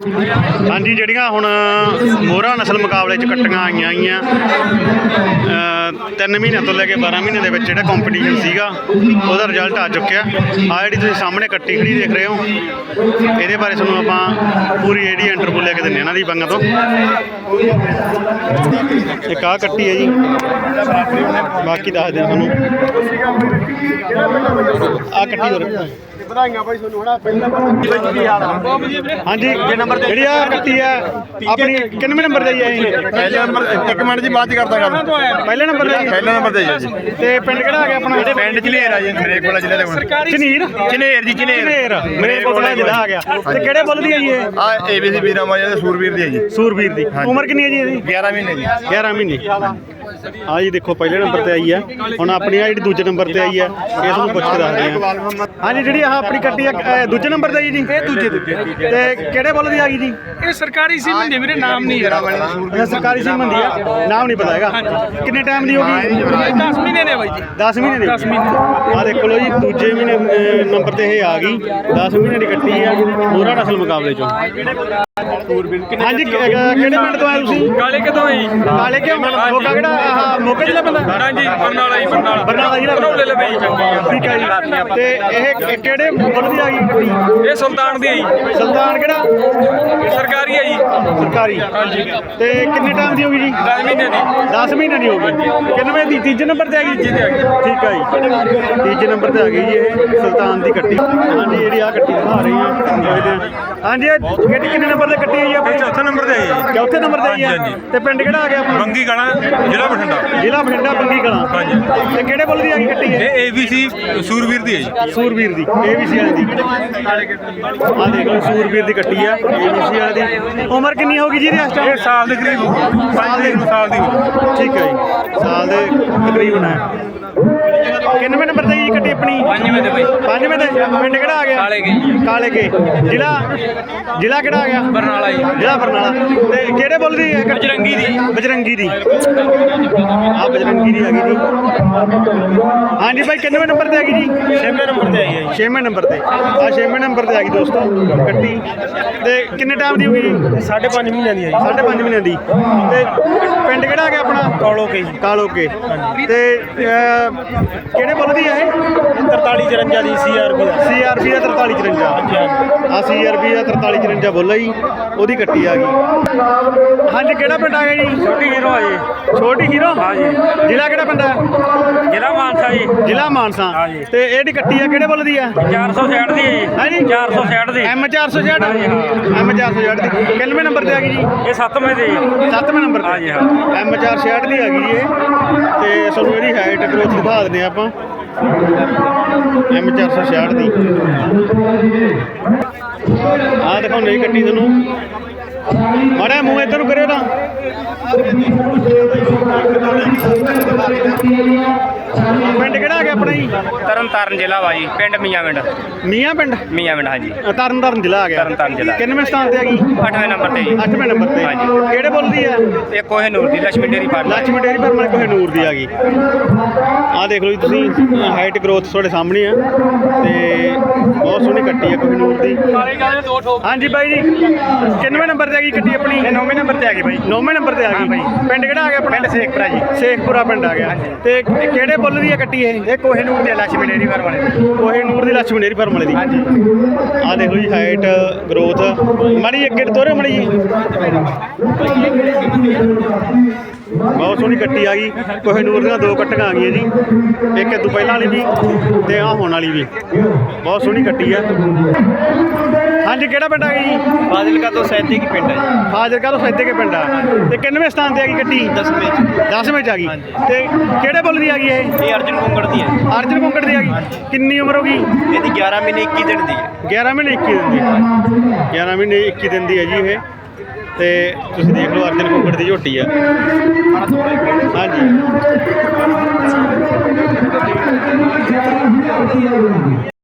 ਹਾਂਜੀ ਜਿਹੜੀਆਂ ਹੁਣ ਮੋਹਰਾ ਨਸਲ ਮੁਕਾਬਲੇ 'ਚ ਕੱਟੀਆਂ ਆਈਆਂ ਆਈਆਂ ਤਿੰਨ ਮਹੀਨਿਆਂ ਤੋਂ ਲੈ ਕੇ 12 ਮਹੀਨਿਆਂ ਦੇ ਵਿੱਚ ਜਿਹੜਾ ਕੰਪੀਟੀਸ਼ਨ ਸੀਗਾ ਉਹਦਾ ਰਿਜ਼ਲਟ ਆ ਚੁੱਕਿਆ। ਆ ਜਿਹੜੀ ਤੁਸੀਂ ਸਾਹਮਣੇ ਕੱਟੀ ਖੜੀ ਦੇਖ ਰਹੇ ਹੋ ਇਹਦੇ ਬਾਰੇ ਤੁਹਾਨੂੰ ਆਪਾਂ ਪੂਰੀ ਜਿਹੜੀ ਇੰਟਰਵਿਊ ਲੈ ਕੇ ਦਿੰਨੇ ਇਹਨਾਂ ਦੀ ਬੰਗਾਂ ਤੋਂ। ਇੱਕ ਆ ਕੱਟੀ ਹੈ ਜੀ। ਬਾਕੀ ਦੱਸ ਦਿਆਂ ਤੁਹਾਨੂੰ। ਆ ਕੱਟੀ ਹੋਰ। ਵਧਾਈਆਂ ਬਾਈ ਤੁਹਾਨੂੰ ਹਨਾ? ਪਹਿਲਾਂ ਬਾਈ ਕੀ ਆ ਹਾਂਜੀ ਜਿਹੜੀ ਆ ਕੱਟੀ ਆ ਆਪਣੀ ਕਿੰਨਵੇਂ ਨੰਬਰ ਤੇ ਆਈ ਹੈ ਇਹ ਪਹਿਲੇ ਨੰਬਰ ਇੱਕ ਮਿੰਟ ਜੀ ਬਾਅਦ ਚ ਕਰਦਾ ਗੱਲ। ਪਹਿਲੇ ਨੰਬਰ ਤੇ ਪਹਿਲੇ ਨੰਬਰ ਤੇ ਜੀ। ਤੇ ਪਿੰਡ ਕਿਹੜਾ ਆ ਗਿਆ ਆਪਣਾ? ਪਿੰਡ ਝਨੇਰ ਆ ਜੀ ਮੇਰੇ ਕੋਲ ਜ਼ਿਲ੍ਹੇ ਦੇ ਕੋਲ। ਝਨੀਰ ਝਨੇਰ ਜੀ ਝਨੇਰ ਝਨੇਰ ਮੇਰੇ ਕੋਲ ਦਾ ਜ਼ਿਲ੍ਹਾ ਆ ਗਿਆ। ਤੇ ਕਿਹੜੇ ਬੁੱਲ ਦੀ ਆ ਜੀ ਇਹ? ਆ ਏਬੀਸੀ ਵੀਰਾ ਮਾਜਾ ਦੇ ਸੂਰਵੀਰ ਦੀ ਹੈ ਜੀ। ਸੂਰਬੀਰ ਦੀ। ਉਮਰ ਕਿੰਨੀ ਹੈ ਜੀ ਇਹਦੀ? 11 ਮਹੀਨੇ ਜੀ। 11 ਮਹੀਨੇ। ਆ ਜੀ ਦੇਖੋ ਪਹਿਲੇ ਨੰਬਰ ਤੇ ਆਈ ਆ ਹੁਣ ਆਪਣੀ ਆ ਜਿਹੜੀ ਦੂਜੇ ਨੰਬਰ ਤੇ ਆਈ ਆ ਇਹ ਤੁਹਾਨੂੰ ਪੁੱਛ ਕੇ ਦੱਸਦੇ ਆ ਹਾਂਜੀ ਜਿਹੜੀ ਆਹ ਆਪਣੀ ਕੱਟੀ ਆ ਅ, ਦੂਜੇ ਨੰਬਰ ਤੇ ਆਈ ਜੀ? ਇਹ ਦੂਜੇ ਤੇ। ਕਿਹੜੇ ਬੁੱਲ ਦੀ ਆ ਗਈ ਜੀ? ਇਹ ਸਰਕਾਰੀ ਸੀ ਮੰਦੇ ਵੀਰੇ ਨਾਮ ਨਹੀਂ ਯਾਰ ਅੱਛਾ ਸਰਕਾਰੀ ਸੀ ਮੰਦੀ ਆ ਨਾਮ ਨਹੀਂ ਪਤਾ ਹੈਗਾ। ਕਿੰਨੇ ਟਾਈਮ ਦੀ ਹੋ ਗਈ? 10 ਮਹੀਨੇ ਨੇ ਬਾਈ ਜੀ। 10 ਮਹੀਨੇ ਦੀ। 10 ਮਹੀਨੇ। ਆ ਦੇਖੋ ਲੋ ਜੀ ਦੂਜੇ ਮਹੀਨੇ ਨੰਬਰ ਤੇ ਇਹ ਆ ਗਈ। 10 ਮਹੀਨੇ ਦੀ ਕੱਟੀ ਆ ਮੋਹਰਾ ਨਸਲ ਮੁਕਾਬਲੇ ਚੋਂ। ਹਾਂਜੀ ਕਿ- ਅਹ, ਕਿਹੜੇ ਪਿੰਡ ਤੋਂ ਆਏ ਤੁਸੀਂ? ਕਾਲੇ ਕਿਦੋਂ ਆਈ ਕਾਲੇ ਕਿਉਂ? ਮੋਕਾ ਕਿਹੜਾ? ਆਹ ਮੋਕਾ ਜ਼ਿਲ੍ਹਾ ਪੈਂਦਾ ਹਾਂਜੀ ਬਰਨਾਲਾ ਜੀ ਬਰਨਾਲਾ। ਬਰਨਾਲਾ ਜ਼ਿਲ੍ਹਾ ਬਰਨਾਲੇ ਲਵੇ ਚੰਗੀ ਆ ਠੀਕ ਹੈ ਜੀ। ਤੇ ਇਹ ਕਿਹੜੇ ਬੁੱਲ ਦੀ ਆ ਗਈ? ਕੱਟੀ ਇਹ ਸੁਲਤਾਨ ਦੀ ਆਈ ਸੁਲਤਾਨ ਕਿਹੜਾ? ਸਰਕਾਰੀ ਆਈ ਸਰਕਾਰੀ। ਹਾਂਜੀ। ਤੇ ਕਿੰਨੇ ਟਾਈਮ ਦੀ ਹੋ ਗਈ ਜੀ? 10 ਮਹੀਨੇ ਦੀ। 10 ਮਹੀਨੇ ਦੀ ਹੋ ਗਈ। ਕਿੰਨਵੇਂ ਦੀ? ਤੀਜੇ ਨੰਬਰ ਤੇ ਆ ਗਈ ਠੀਕ ਹੈ ਜੀ। ਤੀਜੇ ਨੰਬਰ ਤੇ ਆ ਗਈ ਜੀ ਇਹ ਸੁਲਤਾਨ ਦੀ ਕੱਟੀ। ਹਾਂਜੀ ਜਿਹੜੀ ਆ ਕੱਟੀ ਦਿਖਾ ਰਹੀ ਆ। ਦੇਖਦੇ ਹਾਂ। ਹਾਂਜੀ ਇਹ ਕਿਹੜੀ ਕਿੰਨੇ ਨੰਬਰ ਤੇ ਕੱਟੀ ਆ ਆਪਣੀ? ਚੌਥੇ ਨੰਬਰ ਤੇ ਹੈ ਚੌਥੇ ਨੰਬਰ ਤੇ ਹਾਂਜੀ, ਹਾਂਜੀ। ਤੇ ਪਿੰਡ ਕਿਹੜਾ ਆ ਗਿਆ ਆਪਣਾ? ਬੰਗੀ ਕਲਾਂ ਜ਼ਿਲ੍ਹਾ ਬਠਿੰਡਾ। ਜ਼ਿਲ੍ਹਾ ਬਠਿੰਡਾ ਬੰਗੀ ਕਲਾਂ। ਹਾਂਜੀ। ਤੇ ਕਿਹੜੇ ਬੁੱਲ ਦੀ ਆ ਗਈ ਕੱਟੀ ਇਹ? ਹੈ ਏਬੀਸੀ ਸੂਰਵੀਰ ਦੀ ਹੈ ਜੀ। ਸੂਰਵੀਰ ਦੀ ਏਬੀਸੀ ਵਾਲੇ ਦੀ। ਆ ਦੇਖ ਲਓ ਸੂਰਵੀਰ ਦੀ ਕੱਟੀ ਆ ਏਬੀਸੀ ਵਾਲੇ ਦੀ। ਉਮਰ ਕਿੰਨੀ ਹੋ ਗਈ ਜੀ ਇਹਦੀ ਇਸ? ਇਹ ਸਾਲ ਦੇ ਕਰੀਬ ਸਾਲ ਦੇ? ਸਾਲ ਦੀ। ਠੀਕ ਹੈ ਜੀ। ਸਾਲ ਦੇ ਤਕਰੀਬਨ ਹੈ। ਕਿੰਨਵੇਂ ਨੰਬਰ ਤੇ ਜੀ ਕੱਟੀ ਆਪਣੀ? ਪੰਜਵੇਂ ਤੇ ਬਾਈ। ਪੰਜਵੇਂ ਤੇ? ਪਿੰਡ ਕਿਹੜਾ ਆ ਗਿਆ? ਕਾਲੇ ਕੇ। ਕਾਲੇ ਕੇ। ਜ਼ਿਲ੍ਹਾ? ਜ਼ਿਲ੍ਹਾ ਕਿਹੜਾ ਆ ਗਿਆ? ਬਰਨਾਲਾ ਜੀ। ਜ਼ਿਲ੍ਹਾ ਬਰਨਾਲਾ। ਤੇ ਕਿਹੜੇ ਬੁੱਲ ਦੀ ਹੈ? ਬਜਰੰਗੀ ਦੀ। ਬਜਰੰਗੀ ਦੀ। ਬਜਰੰਗੀ ਦੀ ਹੈਗੀ ਜੀ। ਹਾਂਜੀ ਭਾਈ ਕਿੰਨਵੇਂ ਨੰਬਰ ਤੇ ਹੈਗੀ ਜੀ? ਛੇਵੇਂ ਨੰਬਰ ਤੇ ਆਈ ਹੈ ਛੇਵੇਂ ਨੰਬਰ ਤੇ। ਆ ਛੇਵੇਂ ਨੰਬਰ ਤੇ ਆ ਗਈ ਦੋਸਤੋ ਕੱਟੀ ਤੇ ਕਿੰਨੇ ਟਾਈਮ ਦੀ ਹੋਈ ਜੀ? 5.5 ਮਹੀਨਿਆਂ ਦੀ ਹੈ ਜੀ। 5.5 ਮਹੀਨਿਆਂ ਦੀ। ਤੇ ਪਿੰਡ ਕਿਹੜਾ ਗਿਆ ਆਪਣਾ? ਕਾਲੋ ਕੇ ਕਾਲੋ ਕੇ। ਤੇ ਕਿਹੜੇ ਬੁੱਲ ਦੀ ਹੈ ਇਹ? 4354 ਦੀ ਸੀਆਰਪੀ ਦਾ। ਸੀਆਰਪੀ ਦਾ 4354 ਆ ਸੀਆਰਪੀ ਦਾ 4354 ਬੁੱਲ ਜੀ। ਉਹਦੀ ਕੱਟੀ ਆ ਗਈ। ਹਾਂਜੀ ਕਿਹੜਾ ਪਿੰਡ ਆ ਗਿਆ ਜੀ? ਛੋਟੀ ਹੀਰੋ ਆ ਜੀ। ਛੋਟੀ ਹੀਰੋ? ਹਾਂਜੀ ਜ਼ਿਲ੍ਹਾ ਕਿਹੜਾ ਪਿੰਡ ਹੈ ਜ਼ਿਲ੍ਹਾ ਮਾਨਸਾ ਜੀ। ਜ਼ਿਲ੍ਹਾ ਮਾਨਸਾ। ਹਾਂਜੀ। ਤੇ ਇਹ ਜਿਹੜੀ ਕੱਟੀ ਆ ਕਿਹੜੇ ਬੁੱਲ ਦੀ ਆ? 460 ਦੀ ਹੈ ਹਾਂਜੀ 460 ਦੀ। ਐਮ 460 ਐਮ 460 ਦੀ। ਕਿੰਨਵੇਂ ਨੰਬਰ ਤੇ ਆ ਗਈ ਜੀ? ਇਹ 7ਵੇਂ ਦੀ ਸੱਤਵੇਂ ਨੰਬਰ ਤੇ। ਹਾਂਜੀ, ਹਾਂ। ਐਮ 460 ਦੀ ਆ ਗਈ ਜੀ ਇਹ। ਤੇ ਤੁਹਾਨੂੰ ਇਹਦੀ ਹਾਈਟ ਗਰੋਥ ਦਿਖਾ ਦਿੰਦੇ ਆਪਾਂ। ਐਮ 460 ਦੀ। ਆ ਦੇਖੋ ਨਹੀਂ ਕੱਟੀ ਤੁਹਾਨੂੰ। ਮਾੜਾ ਮੂੰਹ ਇੱਧਰ ਨੂੰ ਕਰਿਓ ਨਾ ਤਰਨਤਾਰਨ ਜ਼ਿਲ੍ਹਾ ਵਾ ਜੀ ਪਿੰਡ ਮੀਆਂਵਿੰਡ ਮੀਆਂ ਪਿੰਡ? ਮੀਆਂਵਿੰਡ ਹਾਂਜੀ। ਤਰਨ ਤਰਨ ਜ਼ਿਲ੍ਹਾ ਆ ਗਿਆ। ਤਰਨਤਾਰਨ ਜ਼ਿਲ੍ਹਾ। ਕਿੰਨਵੇਂ ਸਥਾਨ ਤੇ ਆ ਗਈ? 8ਵੇਂ ਨੰਬਰ ਤੇ ਜੀ। 8ਵੇਂ ਨੰਬਰ ਤੇ। ਹਾਂਜੀ। ਕਿਹੜੇ ਬੁੱਲ ਦੀ ਆ? ਇਹ ਕੋਹੇ ਨੂਰ ਦੀ Lakshmi dairy parlour Lakshmi dairy ਪਰਮਨ Kohinoor ਦੀ ਆ ਗਈ। ਆ ਦੇਖ ਲਓ ਜੀ ਤੁਸੀਂ ਹਾਈਟ ਗਰੋਥ ਤੁਹਾਡੇ ਸਾਹਮਣੇ ਆ। ਤੇ ਬਹੁਤ ਸੋਹਣੀ ਕੱਟੀ ਆ ਕੋਹੇ ਨੂਰ ਦੀ। ਹਾਂਜੀ ਬਾਈ ਜੀ ਕਿੰਨਵੇਂ ਨੰਬਰ ਤੇ ਆ ਗਈ ਗੱਡੀ ਆਪਣੀ? 9ਵੇਂ ਨੰਬਰ ਤੇ ਆ ਗਈ ਬਾਈ। 9ਵੇਂ ਨੰਬਰ ਤੇ ਆ ਗਈ। ਪਿੰਡ ਕਿਹੜਾ ਆ ਗਿਆ ਆਪਣਾ? ਪਿੰਡ ਸੇਖਪੁਰਾ ਜੀ। ਸੇਖਪੁਰਾ ਪਿੰਡ ਆ ਗਿਆ। ਤੇ ਕਿਹੜੇ ਬੁੱਲ ਦੀ ਆ ਕੱਟੀ ਇਹ? ਇਹ ਕੋਹੇ ਨੂਰ ਦੀ ਲక్ష్ਮੀ ਦੀ। ਕੋਹੀਨੂਰ ਦੀ ਲక్ష్ਮੀ ਵਾਲੇ ਦੀ। ਆ ਦੇਖੋ ਜੀ ਹਾਈਟ ਗਰੋਥ ਮਾੜੀ ਅੱਗੇ ਤੋਰੇ ਮਾੜੀ ਜੀ ਬਹੁਤ ਸੋਹਣੀ ਕੱਟੀ ਆ ਗਈ। ਕੋਹੀਨੂਰ ਦੀਆਂ ਦੋ ਕੱਟੀਆਂ ਆ ਗਈਆਂ ਜੀ। ਇੱਕ ਇਹ ਤੋਂ ਪਹਿਲਾਂ ਵਾਲੀ ਵੀ ਤੇ ਆ ਹੁਣ ਵਾਲੀ ਵੀ। ਬਹੁਤ ਸੋਹਣੀ ਕੱਟੀ ਆ। ਹਾਂਜੀ ਕਿਹੜਾ ਪਿੰਡ ਆ ਗਿਆ ਜੀ? ਫਾਜ਼ਿਲਕਾ ਤੋਂ ਸੈਂਤੀ ਕੀ ਪਿੰਡ ਹੈ ਜੀ। ਫਾਜ਼ਿਲਕਾ ਤੋਂ ਸੈਦੇ ਕੇ ਪਿੰਡ ਆ। ਤੇ ਕਿੰਨਵੇਂ ਸਥਾਨ ਤੇ ਆ ਗਈ ਕੱਟੀ 10ਵੇਂ 10ਵੇਂ ਚ ਆ ਗਈ। ਤੇ ਕਿਹੜੇ ਬੁੱਲ ਦੀ ਆ ਗਈ ਇਹ? ਇਹ ਅਰਜਨ ਕੁੰਗੜ ਦੀ ਹੈ ਅਰਜਨ ਕੁੰਕੜ ਦੀ ਆ ਗਈ। ਕਿੰਨੀ ਉਮਰ ਹੋ ਗਈ? ਇਹਦੀ 11 ਮਹੀਨੇ 21 ਦਿਨ ਦੀ ਹੈ 11 ਮਹੀਨੇ 21 ਦਿਨ ਦੀ। 11 ਮਹੀਨੇ 21 ਦਿਨ ਦੀ ਹੈ ਜੀ ਇਹ। ਤੇ ਤੁਸੀਂ ਦੇਖ ਲਓ ਅਰਜਨ ਕੁੰਕੜ ਦੀ ਝੋਟੀ ਆ। ਹਾਂਜੀ।